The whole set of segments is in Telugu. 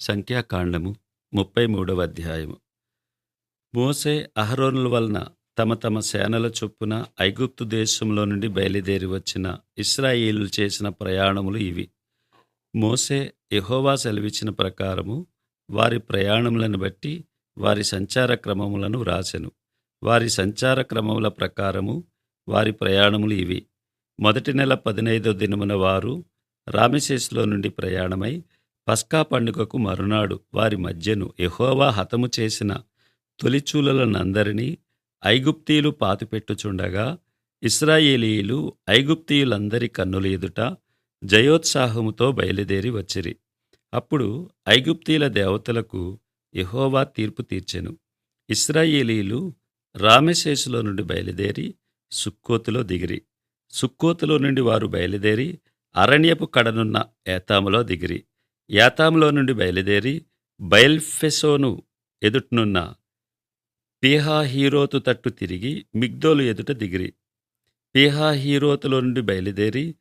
సంఖ్యాకాండము ముప్పై మూడవ అధ్యాయము. మోసే అహరోనుల వలన తమ తమ సేనల చొప్పున ఐగుప్తు దేశంలో నుండి బయలుదేరి వచ్చిన ఇస్రాయేలు చేసిన ప్రయాణములు ఇవి. మోసే యహోవా సెలవిచ్చిన ప్రకారము వారి ప్రయాణములను బట్టి వారి సంచార క్రమములను వ్రాసెను. వారి సంచార క్రమముల ప్రకారము వారి ప్రయాణములు ఇవి. మొదటి నెల పదినైదో దినమున వారు రామెసేస్లో నుండి ప్రయాణమై పస్కా పండుగకు మరునాడు వారి మధ్యను ఎహోవా హతము చేసిన తొలిచూలలనందరినీ ఐగుప్తీయులు పాతిపెట్టుచుండగా ఇస్రాయేలీయులు ఐగుప్తీయులందరి కన్నుల ఎదుట జయోత్సాహముతో బయలుదేరి వచ్చిరి. అప్పుడు ఐగుప్తీయుల దేవతలకు యెహోవా తీర్పు తీర్చెను. ఇస్రాయేలీలు రామశేషులో నుండి బయలుదేరి సుక్కోతులో దిగిరి. సుక్కోతులో నుండి వారు బయలుదేరి అరణ్యపు కడనున్న ఏతాములో దిగిరి. యాతాంలో నుండి బయలుదేరి బయల్ఫెసోను ఎదుటనున్న పీహాహీరోతు తట్టు తిరిగి మిగ్దోలు ఎదుట దిగిరి. పీహా హీరోతులో నుండి బయలుదేరి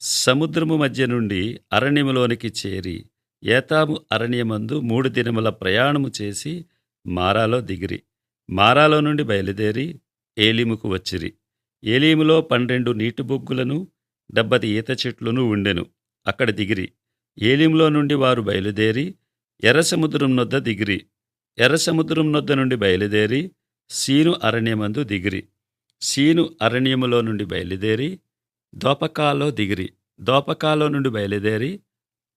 సముద్రము మధ్య నుండి అరణ్యములోనికి చేరి ఏతాము అరణ్యమందు మూడు దినముల ప్రయాణము చేసి మారాలో దిగిరి. మారాలో నుండి బయలుదేరి ఏలీముకు వచ్చిరి. ఏలీములో పన్నెండు నీటి బొగ్గులను డెబ్బది ఈత చెట్లును ఉండెను. అక్కడ దిగిరి. ఏలింలో నుండి వారు బయలుదేరి ఎర్రసముద్రం నొద్ద దిగిరి. ఎర్రసముద్రం నొద్ద నుండి బయలుదేరి సీను అరణ్యమందు దిగిరి. సీను అరణ్యములో నుండి బయలుదేరి దోపకాలో దిగిరి. దోపకాలో నుండి బయలుదేరి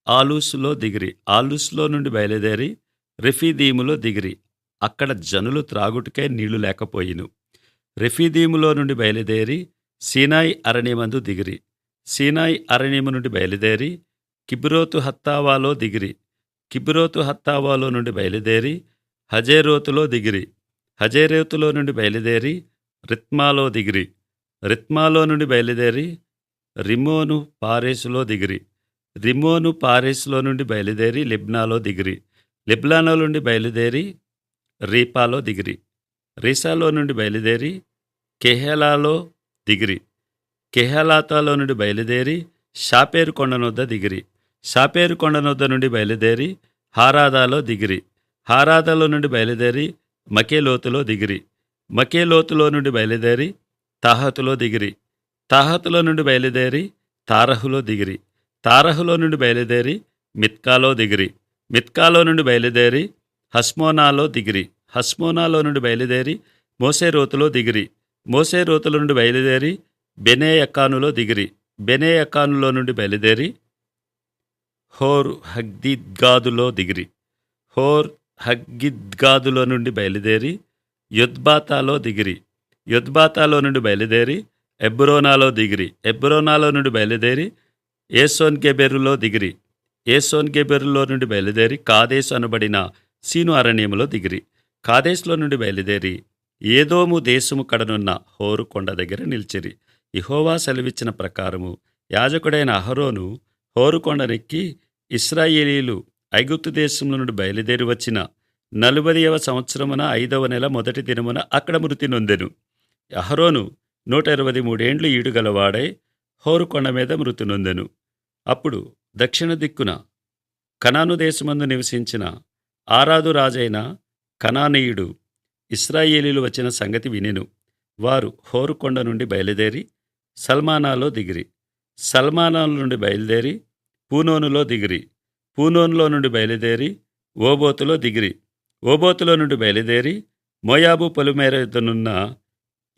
ఆలూసులో దిగిరి. ఆలూసులో నుండి బయలుదేరి రిఫీదీములో దిగిరి. అక్కడ జనులు త్రాగుటికే నీళ్ళు లేకపోయిను. రెఫీదీములో నుండి బయలుదేరి సీనాయి అరణ్యమందు దిగిరి. సీనాయి అరణ్యము నుండి బయలుదేరి కిబ్రోతు హత్తావాలో దిగిరి. కిబ్రోతు హత్తావాలో నుండి బయలుదేరి హజేరోతులో దిగిరి. హజేరోతులో నుండి బయలుదేరి రిత్మాలో దిగిరి. రిత్మాలో నుండి బయలుదేరి రిమోను పారేసులో దిగిరి. రిమోను పారేసులో నుండి బయలుదేరి లిబ్నాలో దిగిరి. లిబ్నాలో నుండి బయలుదేరి రీపాలో దిగిరి. రీసాలో నుండి బయలుదేరి కెహెలాలో దిగిరి. కెహెలాతాలో నుండి బయలుదేరి షాపేరు కొండనొద్ద దిగిరి. షాపేరు కొండనొద్ద నుండి బయలుదేరి హారాదాలో దిగిరి. హారాదాలో నుండి బయలుదేరి మకేలోతులో దిగిరి. మకేలోతులో నుండి బయలుదేరి తాహతులో దిగిరి. తాహతులో నుండి బయలుదేరి తారహులో దిగిరి. తారహులో నుండి బయలుదేరి మిత్కాలో దిగిరి. మిత్కాలో నుండి బయలుదేరి హస్మోనాలో దిగిరి. హస్మోనాలో నుండి బయలుదేరి మోసేరోతులో దిగిరి. మోసేరోతుల నుండి బయలుదేరి బెనేయకానులో దిగిరి. బెనేయకానులో నుండి బయలుదేరి హోర్ హగ్దిద్గాదులో దిగిరి. హోర్ హగ్గిద్గాదులో నుండి బయలుదేరి యొద్బాతాలో దిగిరి. యొద్బాతాలో నుండి బయలుదేరి ఎబ్రోనాలో దిగిరి. ఎబ్రోనాలో నుండి బయలుదేరి ఏసోన్ గెబెరులో దిగిరి. ఏసోన్ గెబెరులో నుండి బయలుదేరి కాదేశ్ అనబడిన సీను అరణ్యములో దిగిరి. కాదేశ్లో నుండి బయలుదేరి ఏదోము దేశము కడనున్న హోరు కొండ దగ్గర నిలిచిరి. ఇహోవా సెలవిచ్చిన ప్రకారము యాజకుడైన అహరోను హోరుకొండనెక్కి ఇస్రాయేలీలు ఐగుప్తు దేశంలో నుండి బయలుదేరి వచ్చిన నలుబదియవ సంవత్సరమున ఐదవ నెల మొదటి దినమున అక్కడ మృతి నొందెను. అహరోను నూట ఇరవై మూడేండ్లు ఈడుగలవాడై హోరుకొండ మీద మృతి నొందెను. అప్పుడు దక్షిణ దిక్కున కనాను దేశమందు నివసించిన ఆరాదు రాజైన కనానీయుడు ఇస్రాయేలీలు వచ్చిన సంగతి వినెను. వారు హోరుకొండ నుండి బయలుదేరి సల్మానాలో దిగిరి. సల్మానాల నుండి బయలుదేరి పూనోనులో దిగిరి. పూనోనులో నుండి బయలుదేరి ఓబోతులో దిగిరి. ఓబోతులో నుండి బయలుదేరి మోయాబు పొలిమేర యుద్ధనున్న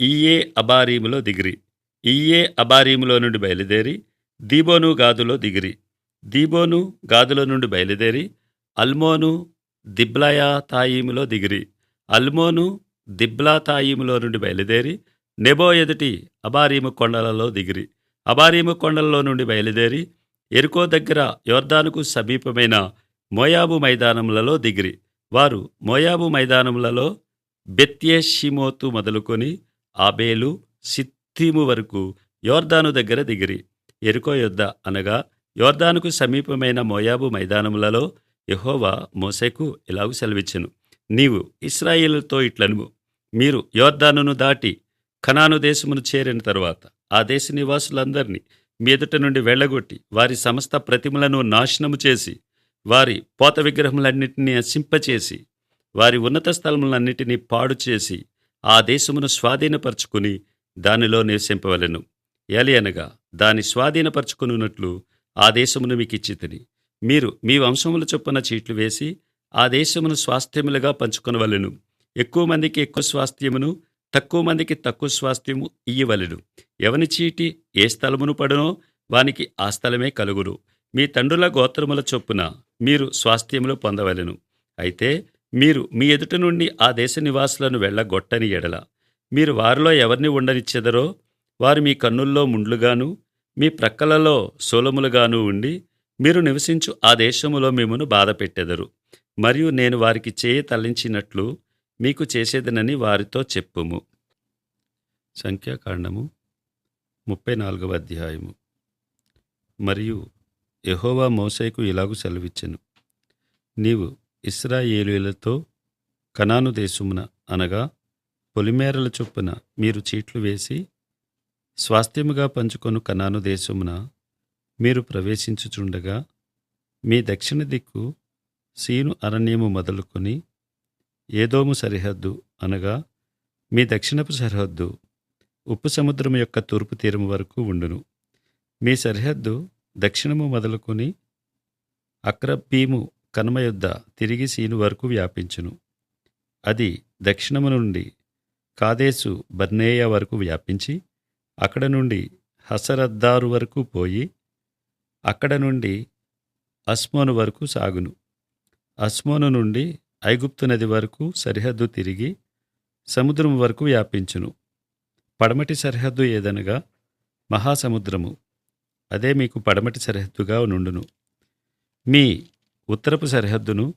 ఈయే అబారీములో దిగిరి. ఈయే అబారీములో నుండి బయలుదేరి దీబోను గాదులో దిగిరి. దీబోను గాదులో నుండి బయలుదేరి అల్మోను దిబ్లయాతాయిములో దిగిరి. అల్మోను దిబ్లాతాయిములో నుండి బయలుదేరి నెబో ఎదుటి అబారీము కొండలలో దిగిరి. అబారీము కొండలలో నుండి బయలుదేరి ఎరుకో దగ్గర యోర్దానుకు సమీపమైన మోయాబు మైదానములలో దిగిరి. వారు మోయాబు మైదానములలో బెత్యేషిమోతు మొదలుకొని ఆబేలు సిత్తిము వరకు యోర్దాను దగ్గర దిగిరి. ఎరుకో యొద్ద అనగా యోర్దానుకు సమీపమైన మోయాబు మైదానములలో యెహోవా మోసేకు ఇలాగు సెలవిచ్చెను. నీవు ఇస్రాయేలుతో ఇట్లనుము. మీరు యోర్దానును దాటి కనాను దేశమును చేరిన తరువాత ఆ దేశ నివాసులందరినీ మీ ఎదుట నుండి వెళ్ళగొట్టి వారి సమస్త ప్రతిమలను నాశనము చేసి వారి పోత విగ్రహములన్నింటినీ నశింపచేసి వారి ఉన్నత స్థలములన్నిటినీ పాడు చేసి ఆ దేశమును స్వాధీనపరచుకుని దానిలో నివసింపవలెను. అనగా దాని స్వాధీనపరుచుకునున్నట్లు ఆ దేశమును మీకు ఇచ్చితిని మీరు మీ వంశముల చొప్పున చీట్లు వేసి ఆ దేశమును స్వాస్థ్యములుగా పంచుకొనవలెను. ఎక్కువ మందికి ఎక్కువ స్వాస్థ్యమును తక్కువ మందికి తక్కువ స్వాస్థ్యము ఇయ్యవలెను. ఎవని చీటి ఏ స్థలమును పడునో వానికి ఆ స్థలమే కలుగును. మీ తండ్రుల గోత్రముల చొప్పున మీరు స్వాస్థ్యములు పొందవలెను. అయితే మీరు మీ ఎదుట నుండి ఆ దేశ నివాసులను వెళ్ళగొట్టని ఎడల. మీరు వారిలో ఎవరిని ఉండనిచ్చెదరో వారు మీ కన్నుల్లో ముండ్లుగాను మీ ప్రక్కలలో సోలములుగాను ఉండి మీరు నివసించు ఆ దేశములో మిమ్మను బాధపెట్టెదరు. మరియు నేను వారికి చేయి తల్లించినట్లు మీకు చేసేదనని వారితో చెప్పుము. సంఖ్యాకాండము ముప్పై నాలుగవ అధ్యాయము. మరియు యహోవా మోసేకు ఇలాగు సెలవిచ్చెను. నీవు ఇస్రాయేలీలతో కనాను దేశమున అనగా పొలిమేరల చొప్పున మీరు చీట్లు వేసి స్వాస్థ్యముగా పంచుకొను కనాను దేశమున మీరు ప్రవేశించుచుండగా మీ దక్షిణ దిక్కు సీను అరణ్యము మొదలుకొని ఏదోము సరిహద్దు అనగా మీ దక్షిణపు సరిహద్దు ఉప్పు సముద్రం యొక్క తూర్పు తీరం వరకు ఉండును. మీ సరిహద్దు దక్షిణము మొదలుకొని అక్రబ్బీము కనుమయుద్ధ తిరిగి సీను వరకు వ్యాపించును. అది దక్షిణము నుండి కాదేశు బర్నేయ వరకు వ్యాపించి అక్కడ నుండి హసరద్దారు వరకు పోయి అక్కడ నుండి అస్మోను వరకు సాగును. అస్మోను నుండి ఐగుప్తు నది వరకు సరిహద్దు తిరిగి సముద్రం వరకు వ్యాపించును. పడమటి సరిహద్దు ఏదనగా మహాసముద్రము. అదే మీకు పడమటి సరిహద్దుగా నుండును. మీ ఉత్తరపు సరిహద్దును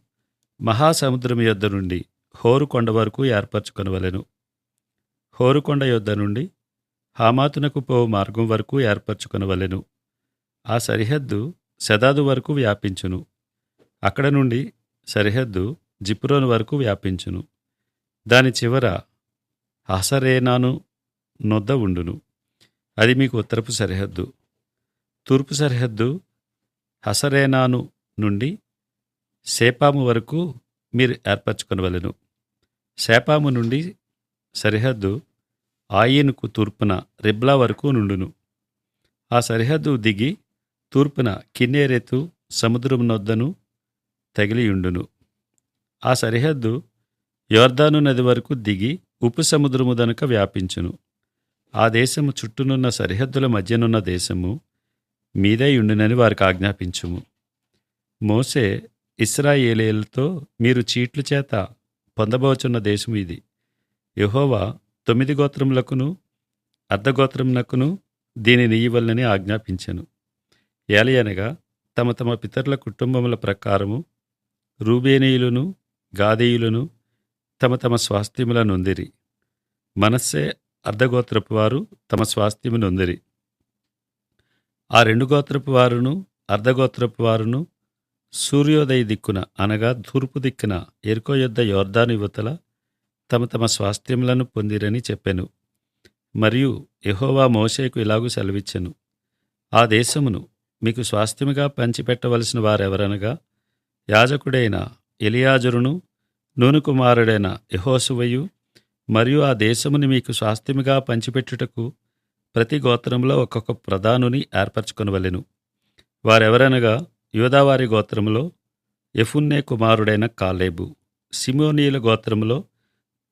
మహాసముద్రం యొద్ద నుండి హోరుకొండ వరకు ఏర్పరచుకొనవలెను. హోరుకొండ యొద్ద నుండి హామాతునకు పో మార్గం వరకు ఏర్పరచుకొనవలెను. ఆ సరిహద్దు శదాదు వరకు వ్యాపించును. అక్కడ నుండి సరిహద్దు జిప్రోను వరకు వ్యాపించును. దాని చివర హసరేనాను నొద్ద ఉండును. అది మీకు ఉత్తరపు సరిహద్దు. తూర్పు సరిహద్దు హసరేనాను నుండి సేపాము వరకు మీరు ఏర్పరచుకొనవలను. సేపాము నుండి సరిహద్దు ఆయిన్కు తూర్పున రిబ్లా వరకు నుండును. ఆ సరిహద్దు దిగి తూర్పున కిన్నేరెతు సముద్రం నొద్దను తగిలియుండును. ఆ సరిహద్దు యోర్దాను నది వరకు దిగి ఉప్పు సముద్రము దనుక వ్యాపించును. ఆ దేశము చుట్టూనున్న సరిహద్దుల మధ్యనున్న దేశము మీదై ఉండునని వారికి ఆజ్ఞాపించుము. మోసే ఇస్రాయేలీలతో మీరు చీట్ల చేత పొందబోచున్న దేశము ఇది. యెహోవా తొమ్మిది గోత్రములకును అర్ధగోత్రమునకును దీనిని ఇయ్యవలనని ఆజ్ఞాపించెను. ఏలయనగా తమ తమ పితరుల కుటుంబముల ప్రకారము రూబేనీయులను గాదీయులను తమ తమ స్వాస్థ్యముల నొందిరి. మనస్సే అర్ధగోత్రపు వారు తమ స్వాస్థ్యము నొందిరి. ఆ రెండు గోత్రపు వారును అర్ధగోత్రపు వారును సూర్యోదయ దిక్కున అనగా తూర్పు దిక్కున ఎరుకో యొద్ద యోర్ధాను యువతల తమ తమ స్వాస్థ్యములను పొందిరని చెప్పెను. మరియు ఎహోవా మోషేకు ఇలాగూ సెలవిచ్చెను. ఆ దేశమును మీకు స్వాస్థ్యముగా పంచిపెట్టవలసిన వారెవరనగా యాజకుడైన ఎలియాజురును నూను కుమారుడైన యహోసువయు మరియు ఆ దేశముని మీకు స్వాస్థ్యముగా పంచిపెట్టుటకు ప్రతి గోత్రంలో ఒక్కొక్క ప్రధానుని ఏర్పరచుకొనవలెను. వారెవరనగా యోదావారి గోత్రములో ఎఫున్నే కుమారుడైన కాలేబు సిమోనీల గోత్రములో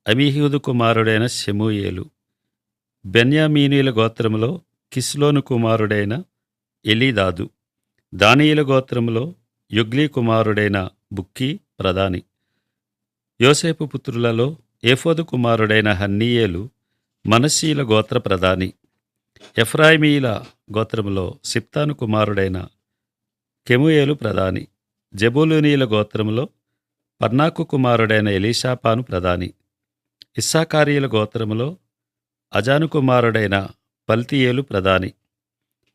అమీహూదు కుమారుడైన షెమూయేలు బెన్యామీనీల గోత్రములో కిస్లోను కుమారుడైన ఎలీదాదు దానియుల గోత్రములో యుగ్లీ కుమారుడైన బుక్కీ ప్రధాని. యోసేపు పుత్రులలో ఏఫోదు కుమారుడైన హన్నీయేలు మనశీల గోత్ర ప్రధాని. ఎఫ్రాయిమీల గోత్రములో సిప్తాను కుమారుడైన కెముయేలు ప్రధాని. జబూలునీల గోత్రములో పర్నాకు కుమారుడైన ఎలీషాపాను ప్రధాని. ఇస్సాకారీల గోత్రములో అజాను కుమారుడైన పల్తియేలు ప్రధాని.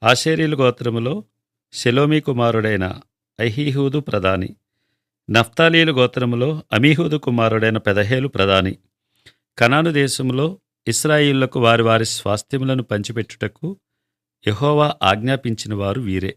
ఆషేరీల గోత్రములో షెలోమి కుమారుడైన ఐహీహూదు ప్రధాని. నఫ్తాలీలు గోత్రములో అమీహూదు కుమారుడైన పెదహేలు ప్రధాని. కనాను దేశంలో ఇస్రాయిళ్ళకు వారి వారి స్వాస్థ్యములను పంచిపెట్టుటకు యహోవా ఆజ్ఞాపించిన వారు వీరే.